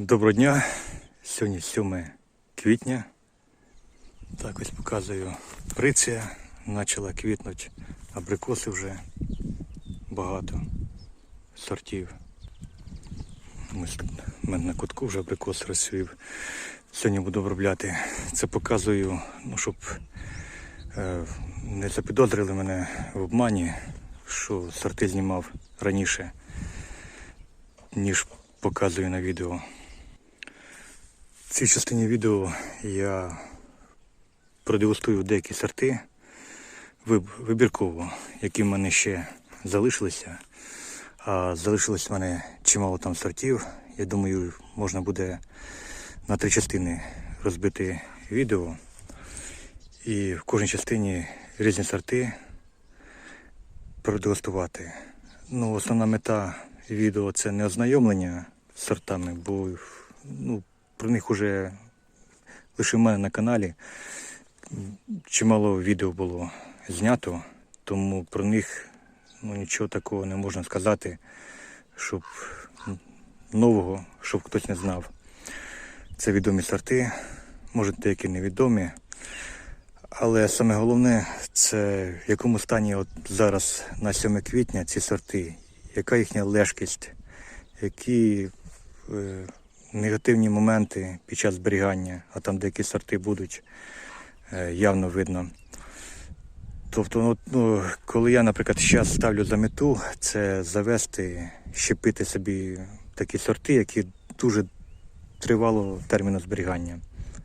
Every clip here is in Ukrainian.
Доброго дня. Сьогодні 7 квітня. Так ось показую приція. Почала квітнути. Абрикоси вже багато сортів. В мене на кутку вже абрикос розсвів. Сьогодні буду обробляти. Це показую, ну, щоб е, не запідозрили мене в обмані, що сорти знімав раніше, ніж показую на відео. Цій частині відео я продегустую деякі сорти вибірково, які в мене ще залишилися. А залишилось в мене чимало там сортів. Я думаю, можна буде на три частини розбити відео. І в кожній частині різні сорти продегустувати. Ну, основна мета відео це не ознайомлення з сортами, бо ну, про них уже лише в мене на каналі чимало відео було знято, тому про них ну, нічого такого не можна сказати, щоб нового, щоб хтось не знав. Це відомі сорти, може деякі невідомі. Але саме головне це в якому стані от зараз на 7 квітня ці сорти, яка їхня лежкість, які е, негативні моменти під час зберігання, а там деякі сорти будуть, е, явно видно. Тобто, ну, коли я, наприклад, зараз ставлю за мету, це завести, щепити собі такі сорти, які дуже тривало терміну зберігання,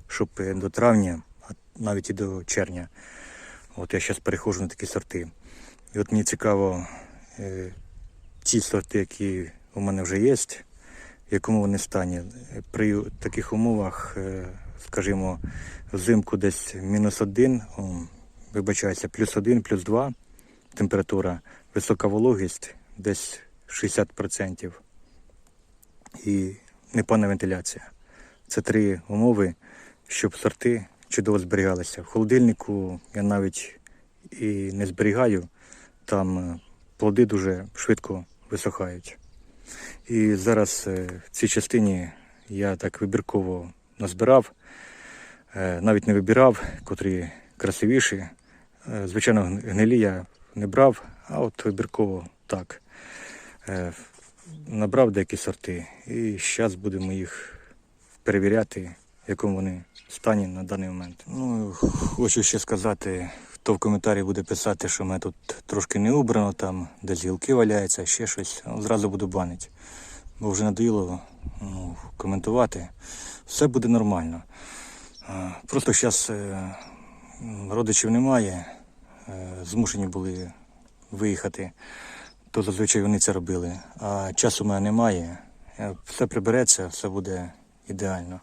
щоб до травня, а навіть і до червня. От я зараз переходжу на такі сорти. І от мені цікаво, е, ті сорти, які у мене вже є, якому вони стані. При таких умовах, е, скажімо, взимку десь мінус один, о, вибачаюся, плюс один, плюс два температура, висока вологість десь 60% і непевна вентиляція. Це три умови, щоб сорти чудово зберігалися. В холодильнику я навіть і не зберігаю, там е, плоди дуже швидко висохають. І зараз е, в цій частині я так вибірково назбирав, е, навіть не вибирав, котрі красивіші. Е, Звичайно, гнилі я не брав, а от вибірково так. Набрав деякі сорти і зараз будемо їх перевіряти, в якому вони стані на даний момент. Ну, хочу ще сказати, хто в коментарі буде писати, що мене тут трошки не убрано, там десь гілки валяються, ще щось, ну, зразу буду банити. Бо вже надоїло ну, коментувати. Все буде нормально. Просто зараз родичів немає, е, змушені були виїхати, то зазвичай вони це робили. А часу в мене немає. Е, Все прибереться, все буде ідеально.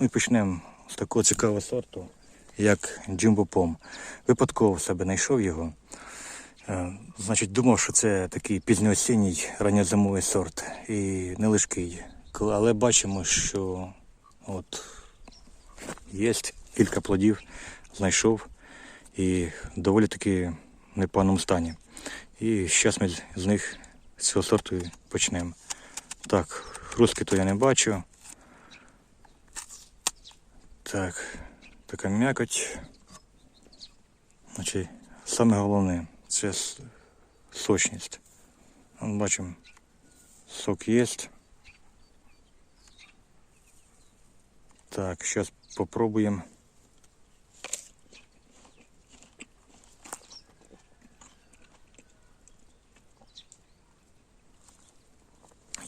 Ну і почнемо з такого цікавого сорту, як Джимбопом. Випадково в себе знайшов його. Е, Значить, думав, що це такий пізньоосінній ранньозимовий сорт і не лишкий. Але бачимо, що от є кілька плодів, знайшов і доволі таки в непоганому стані. І зараз ми з них з цього сорту почнемо. Так, хрустки то я не бачу. Так, така м'якоть. Значить, саме головне це сочність. Вон бачимо, сок є. Так, зараз попробуємо.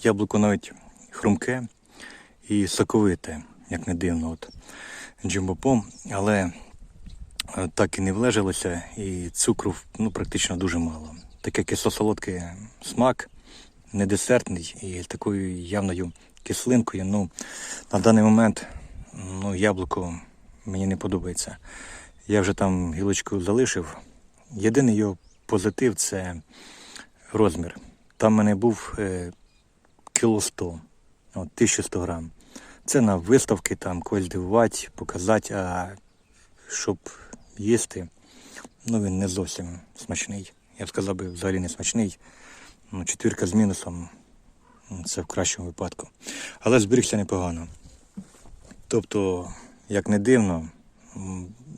Яблуко навіть хрумке і соковите, як не дивно, от джимбопом, але е, так і не влежилося, і цукру ну, практично дуже мало. Таке кисло-солодкий смак, не десертний і такою явною кислинкою. Ну, на даний момент ну, яблуко мені не подобається. Я вже там гілочку залишив. Єдиний його позитив це розмір. Там в мене був е, кіло 100, от, 1100 грам. Це на виставки там когось дивувати, показати, а щоб їсти, ну він не зовсім смачний. Я б сказав би, взагалі не смачний. Ну, четвірка з мінусом. Це в кращому випадку. Але зберігся непогано. Тобто, як не дивно,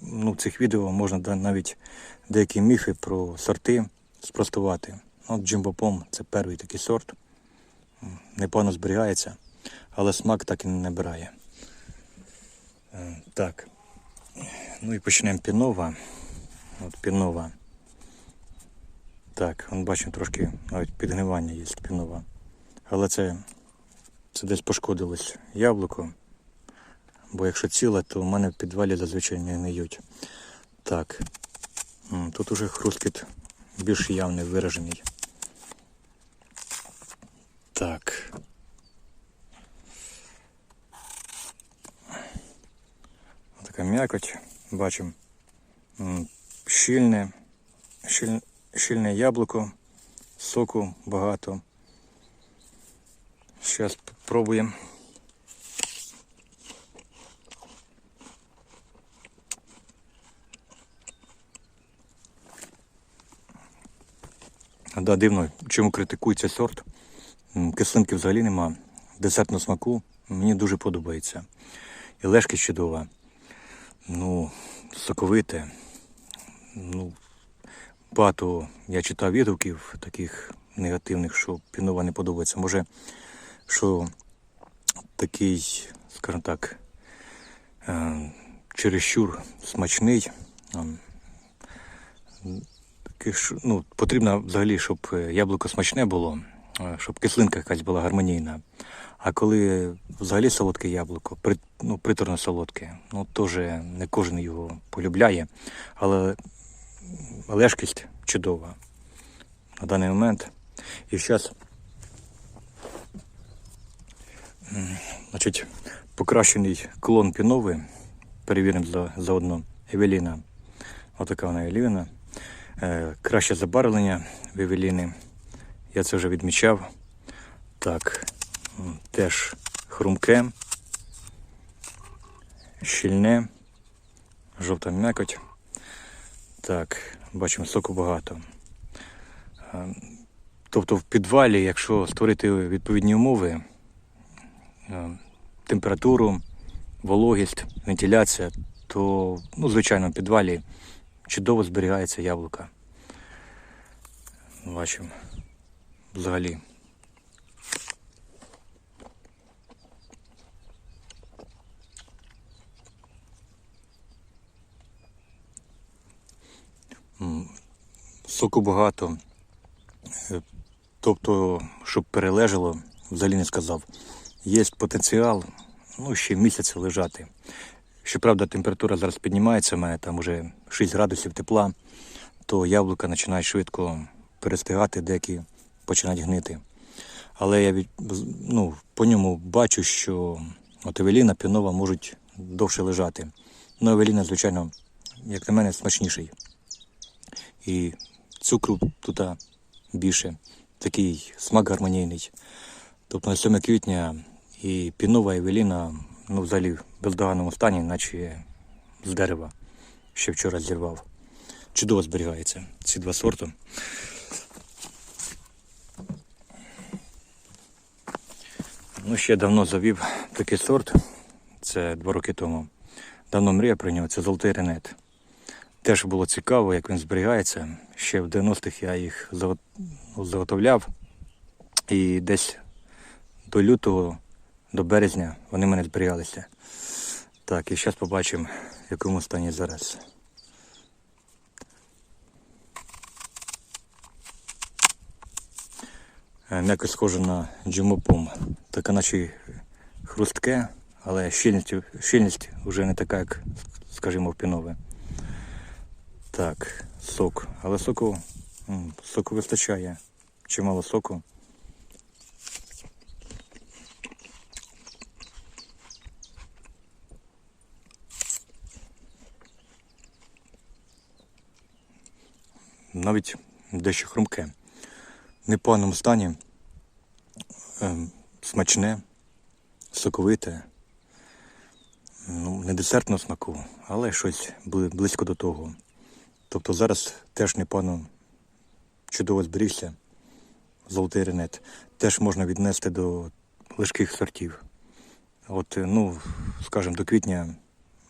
ну, в цих відео можна навіть деякі міфи про сорти спростувати. От джимбопом це перший такий сорт. Непогано зберігається, але смак так і не набирає. Е, Так. Ну і почнемо пінова. От пінова. Так, он бачимо трошки навіть підгнивання є пінова. Але це, це десь пошкодилось яблуко. Бо якщо ціле, то в мене в підвалі зазвичай не гниють. Так. Тут уже хрускіт більш явний, виражений. Так. Така м'якоть. Бачимо. Щільне, щіль, щільне яблуко, соку багато. Зараз спробуємо. Да, дивно, чому критикують цей сорт. Кислинки взагалі нема. Десертного смаку мені дуже подобається. І лежки чудова. Ну, соковите. Ну, багато я читав відгуків таких негативних, що пінова не подобається. Може, що такий, скажімо так, е, чересчур смачний. Таких, ну, потрібно взагалі, щоб яблуко смачне було, щоб кислинка якась була гармонійна. А коли взагалі солодке яблуко, при, ну, приторно солодке, ну теж не кожен його полюбляє, але лежкість чудова на даний момент. І зараз, значить, покращений клон пінови, перевіримо за, заодно Евеліна. Отака вона Евеліна. Е, краще забарвлення в Евеліни. Я це вже відмічав. Так, теж хрумке, щільне, жовта м'якоть. Так, бачимо, соку багато. Е, Тобто в підвалі, якщо створити відповідні умови, е, температуру, вологість, вентиляція, то, ну, звичайно, в підвалі чудово зберігається яблука. Бачимо. Взагалі. Соку багато. Е, Тобто, щоб перележало, взагалі не сказав. Є потенціал, ну, ще місяць лежати. Щоправда, температура зараз піднімається, у мене там вже 6 градусів тепла, то яблука починають швидко перестигати, деякі починають гнити. Але я ну, по ньому бачу, що от Евеліна, пінова можуть довше лежати. Ну, Евеліна, звичайно, як на мене, смачніший. І цукру тут більше, такий смак гармонійний. Тобто на 7 квітня і пінова Евеліна ну, взагалі в бездоганному стані, наче з дерева, ще вчора зірвав. Чудово зберігаються ці два сорти. Ну, ще давно завів такий сорт, це два роки тому. Давно мріяв про нього, це золотий ренет. Теж було цікаво, як він зберігається. Ще в 90-х я їх заготовляв. І десь до лютого, до березня вони мене зберігалися. Так, і зараз побачимо, в якому стані зараз. Е, М'яко схоже на джимопом. Таке наче хрустке, але щільність, щільність вже не така, як, скажімо, в пінове. Так, сок. Але соку, соку вистачає. Чимало соку. Навіть дещо хрумке. Непоганому стані. Ем, смачне, соковите. Ну, не десертного смаку, але щось близько до того. Тобто зараз теж непогано чудово зберігся золотий ренет. теж можна віднести до легких сортів. От, е, ну, скажімо, до квітня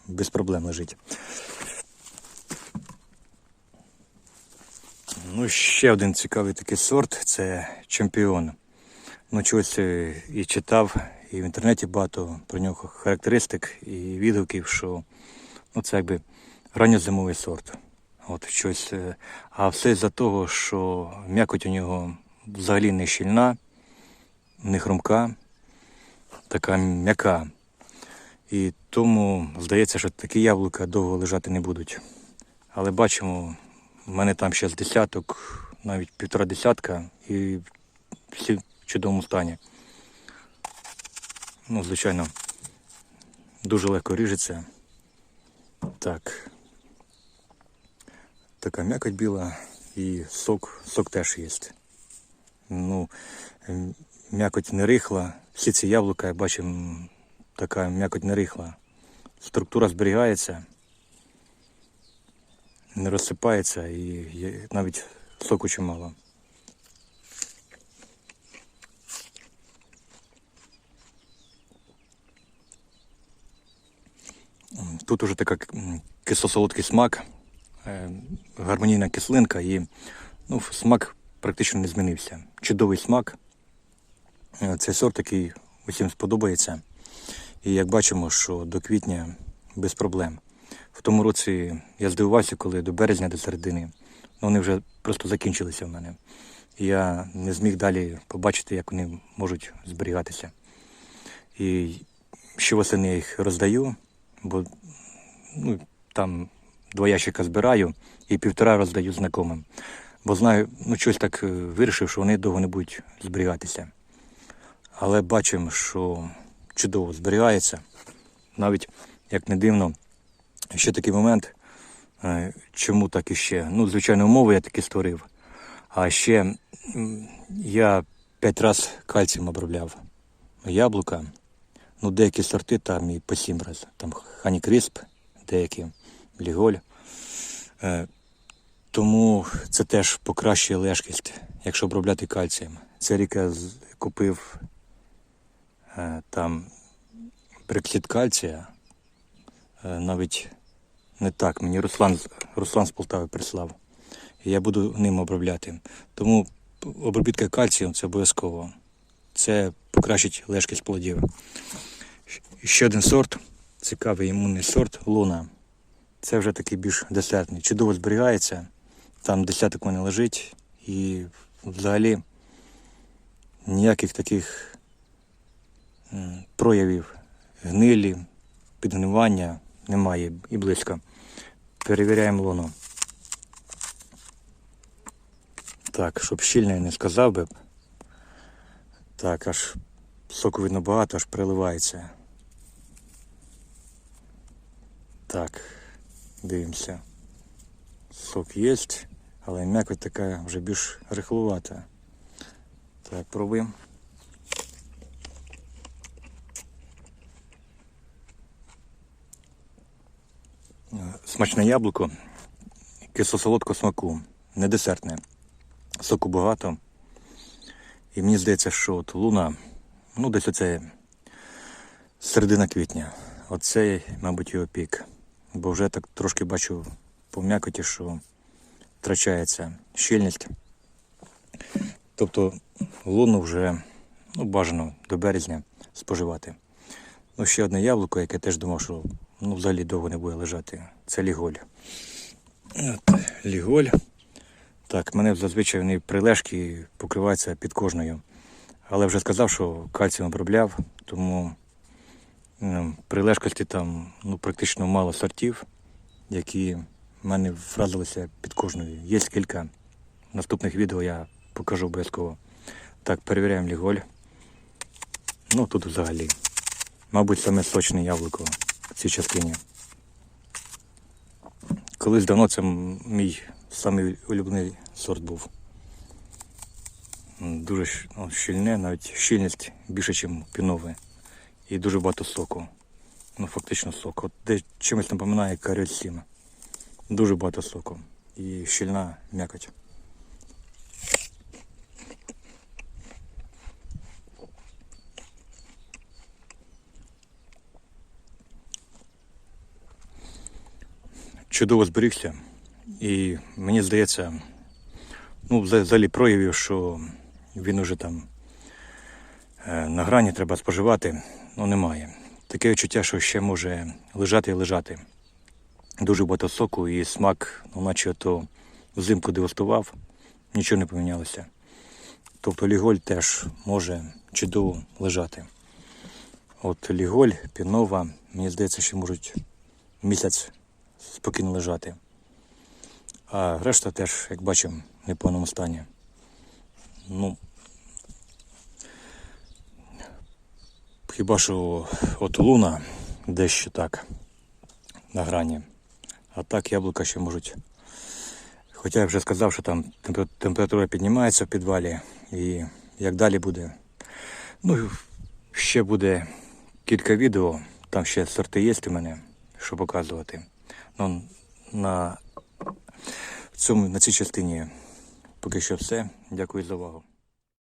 без проблем лежить. Ну, ще один цікавий такий сорт це чемпіон. Ну, чогось е, і читав, і в інтернеті багато про нього характеристик і відгуків, що ну, це якби ранньозимовий сорт. От щось. е, А все з-за того, що м'якоть у нього взагалі не щільна, не хрумка, така м'яка. І тому здається, що такі яблука довго лежати не будуть. Але бачимо, в мене там ще з десяток, навіть півтора десятка, і всі в чудовому стані. Ну, звичайно, дуже легко ріжеться. Так. Така м'якоть біла і сок, сок теж є. Ну, м'якоть не рихла. Всі ці яблука, я бачу, така м'якоть не рихла. Структура зберігається, не розсипається і навіть соку чимало. Тут уже така кисло-солодкий смак, е, гармонійна кислинка і ну, смак практично не змінився. Чудовий смак. Е, Цей сорт такий усім сподобається. І як бачимо, що до квітня без проблем. В тому році я здивувався, коли до березня, до середини, ну, вони вже просто закінчилися в мене. І я не зміг далі побачити, як вони можуть зберігатися. І ще восени я їх роздаю, бо ну, там два ящика збираю і півтора роздаю знайомим. Бо знаю, ну щось так е, вирішив, що вони довго не будуть зберігатися. Але бачимо, що чудово зберігається. Навіть, як не дивно, ще такий момент, е, чому так іще. Ну, звичайно, умови я таки створив. А ще я п'ять разів кальцієм обробляв яблука. Ну, деякі сорти там і по сім разів. Там Хані Крісп, деякі Ліголь. Е, тому це теж покращує лежкість, якщо обробляти кальцієм. Цей рік я купив е, там брексит кальція. Навіть не так. Мені Руслан, Руслан з Полтави прислав. І я буду ним обробляти. Тому обробітка кальцієм це обов'язково. Це покращить лежкість плодів. Ще один сорт, цікавий імунний сорт Луна. Це вже такий більш десертний. Чудово зберігається. Там десяток мене лежить. І взагалі ніяких таких проявів гнилі, підгнивання немає і близько. Перевіряємо луну. Так, щоб щільно я не сказав би. Так, аж соку видно багато, аж приливається. Так, дивимося. Сок є, але м'якоть така вже більш рихлувата. Так, пробуємо. Е, Смачне яблуко, кисло-солодкого смаку, не десертне. Соку багато. І мені здається, що от луна, ну десь оце середина квітня. Оце, мабуть, його пік. Бо вже так трошки бачу по м'якоті, що втрачається щільність. Тобто луну вже ну, бажано до березня споживати. Ну, ще одне яблуко, яке теж думав, що ну, взагалі довго не буде лежати. Це ліголь. От, ліголь. Так, мене зазвичай вони прилежки покриваються під кожною. Але вже сказав, що кальцієм обробляв, тому м, при там ну, практично мало сортів, які в мене вразилися під кожною. Є кілька. Наступних відео я покажу обов'язково. Так, перевіряємо ліголь. Ну тут взагалі. Мабуть, саме сочне яблуко в цій частині. Колись давно це мій самий улюблений сорт був. Дуже ну, щільне, навіть щільність більше, ніж пінове. І дуже багато соку. Ну, фактично соку. От де чимось напоминає карель 7. Дуже багато соку. І щільна м'якоть. Чудово зберігся. І мені здається, ну, взагалі проявів, що він уже там е, на грані треба споживати, ну немає. Таке відчуття, що ще може лежати і лежати. Дуже багато соку і смак, ну, наче то взимку дегустував, нічого не помінялося. Тобто ліголь теж може чудово лежати. От ліголь, пінова, мені здається, що можуть місяць спокійно лежати. А решта теж, як бачимо, в неповному стані. Ну, хіба що от луна дещо так на грані. А так яблука ще можуть. Хоча я вже сказав, що там температура піднімається в підвалі і як далі буде. Ну, ще буде кілька відео, там ще сорти є у мене, що показувати. Ну, на, в цьому, на цій частині поки що все. Дякую за увагу.